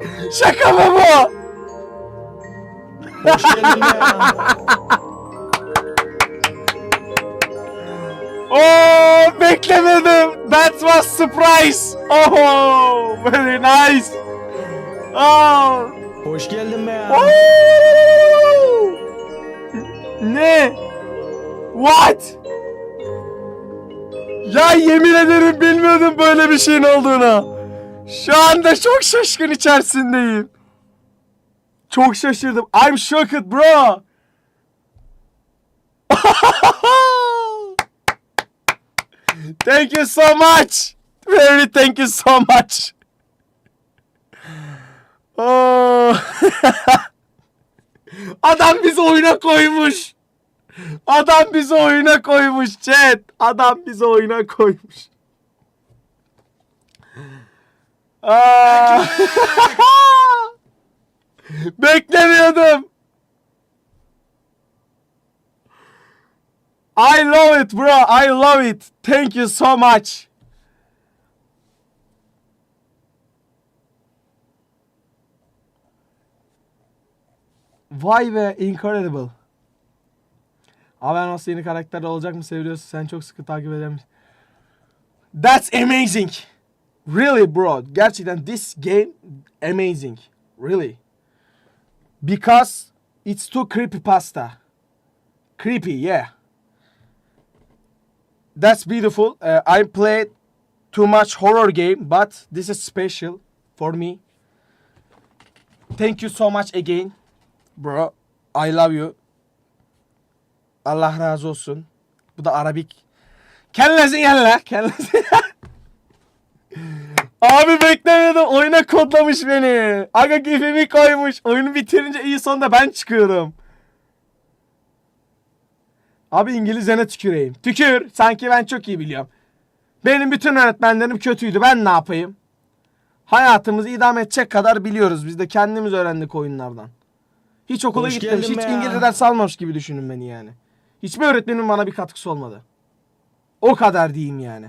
Şaka mı bu? Hoş geldin ya. Oh, beklemedim. That was surprise. Oh, very nice. Oh. Hoş geldin be ya. Ne? What? Ya yemin ederim bilmiyordum böyle bir şeyin olduğunu. Şu anda çok şaşkın içerisindeyim. Çok şaşırdım. I'm shocked bro. thank you so much. Very thank you so much. Oh. Adam bizi oyuna koymuş. Adam bizi oyuna koymuş chat. Adam bizi oyuna koymuş. Beklemiyordum. I love it bro. I love it. Thank you so much. Vay be incredible. Nasıl yeni karakter olacak mı seviyorsun? Sen çok sıkı takip eder misin? That's amazing. Really bro. Gerçekten this game amazing. Really. Because it's too creepy pasta. Creepy, yeah. That's beautiful. Uh, I played too much horror game, but this is special for me. Thank you so much again. Bro, I love you. Allah razı olsun. Bu da Arabik. Kellesi gel Kellesi. Abi beklemedim. Oyuna kodlamış beni. Aga gifimi koymuş. Oyunu bitirince iyi sonunda ben çıkıyorum. Abi İngilizcene tüküreyim. Tükür. Sanki ben çok iyi biliyorum. Benim bütün öğretmenlerim kötüydü. Ben ne yapayım? Hayatımızı idame edecek kadar biliyoruz. Biz de kendimiz öğrendik oyunlardan. Hiç okula Hoş gitmemiş. Hiç ya. İngilizce ders almamış gibi düşünün beni yani. Hiçbir öğretmenin bana bir katkısı olmadı. O kadar diyeyim yani.